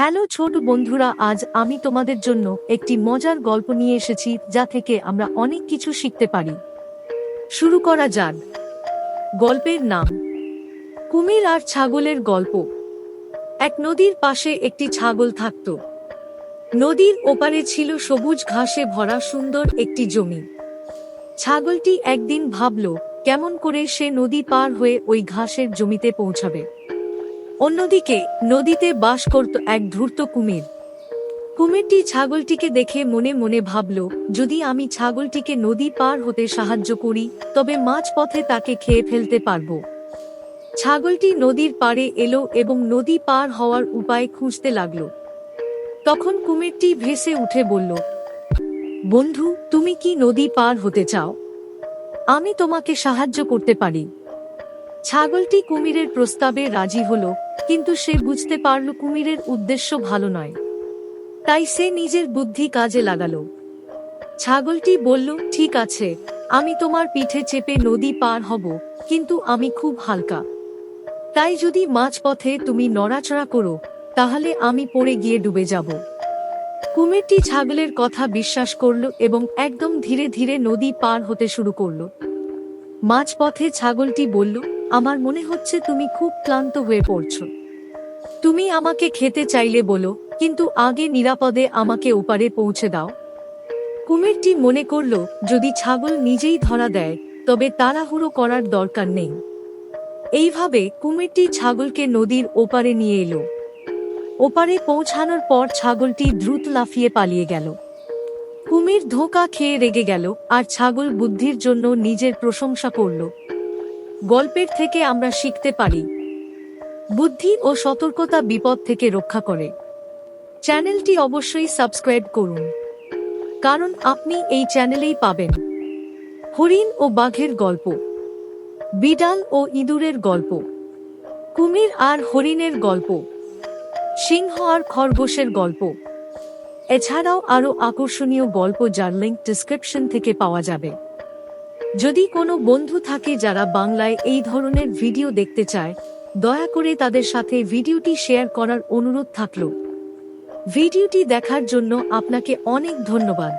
Hello ছোট বন্ধুরা, আজ আমি তোমাদের জন্য একটি মজার গল্প নিয়ে এসেছি যা থেকে আমরা অনেক কিছু শিখতে পারি। শুরু করা যাক। গল্পের নাম, কুমির আর ছাগলের গল্প। এক নদীর পাশে একটি ছাগল থাকত। নদীর ওপারে ছিল সবুজ ঘাসে ভরা সুন্দর একটি জমি। ছাগলটি একদিন ভাবল, কেমন করে সে নদী পার হয়ে ওই ঘাসের জমিতে পৌঁছাবে। অন্যদিকে, নদীতে বাস করত এক ধূর্ত কুমির। কুমিরটি ছাগলটিকে দেখে মনে মনে ভাবল, যদি আমি ছাগলটিকে নদী পার হতে সাহায্য করি, তবে মাঝ পথে তাকে খেয়ে ফেলতে পারব। ছাগলটি নদীর পাড়ে এলো এবং নদী পার হওয়ার উপায় খুঁজতে লাগল। তখন কুমিরটি ভেসে উঠে বলল, বন্ধু, তুমি কি নদী পার হতে চাও? আমি তোমাকে সাহায্য করতে পারি। ছাগলটি কুমিরের প্রস্তাবে রাজি হলো কিন্তু সে বুঝতে পারল কুমিরের উদ্দেশ্য ভালো নয়। তাই সে নিজের বুদ্ধি কাজে লাগালো। ছাগলটি বলল, ঠিক আছে, আমি তোমার পিঠে চেপে নদী পার হব, কিন্তু আমি খুব হালকা। তাই যদি মাঝপথে তুমি নড়াচড়া করো, তাহলে আমি পড়ে গিয়ে ডুবে যাব। কুমিরটি ছাগলের কথা বিশ্বাস করল এবং একদম ধীরে ধীরে নদী পার হতে শুরু করল। মাঝপথে ছাগলটি বলল আমার মনে হচ্ছে তুমি খুব ক্লান্ত হয়ে পড়ছো। তুমি আমাকে খেতে চাইলে বলো, কিন্তু আগে নিরাপদে আমাকে ওপারে পৌঁছে দাও। কুমিরটি মনে করল, যদি ছাগল নিজেই ধরা দেয়, তবে তাড়াহুড়ো করার দরকার নেই। এইভাবে কুমিরটি ছাগলকে নদীর ওপারে নিয়ে এলো। ওপারে পৌঁছানোর পর ছাগলটি দ্রুত লাফিয়ে পালিয়ে গেল। কুমির ধোঁকা খেয়ে রেগে গেল, আর ছাগল বুদ্ধির জন্য নিজের প্রশংসা করল। গল্পের থেকে আমরা শিখতে পারি। বুদ্ধি ও সতর্কতা বিপদ থেকে রক্ষা করে। চ্যানেলটি অবশ্যই সাবস্ক্রাইব করুন। কারণ আপনি এই চ্যানেলেই পাবেন। হরিণ ও বাঘের গল্প। বিড়াল ও ইঁদুরের গল্প। কুমির আর হরিণের গল্প। সিংহ আর খরগোশের গল্প। এছাড়াও আরও আকর্ষণীয় গল্প যার লিঙ্ক ডিসক্রিপশন থেকে পাওয়া যাবে। যদি কোনো বন্ধু থাকে যারা বাংলায় এই ধরনের ভিডিও দেখতে চায়, দয়া করে তাদের সাথে ভিডিওটি শেয়ার করার অনুরোধ থাকল। ভিডিওটি দেখার জন্য আপনাকে অনেক ধন্যবাদ।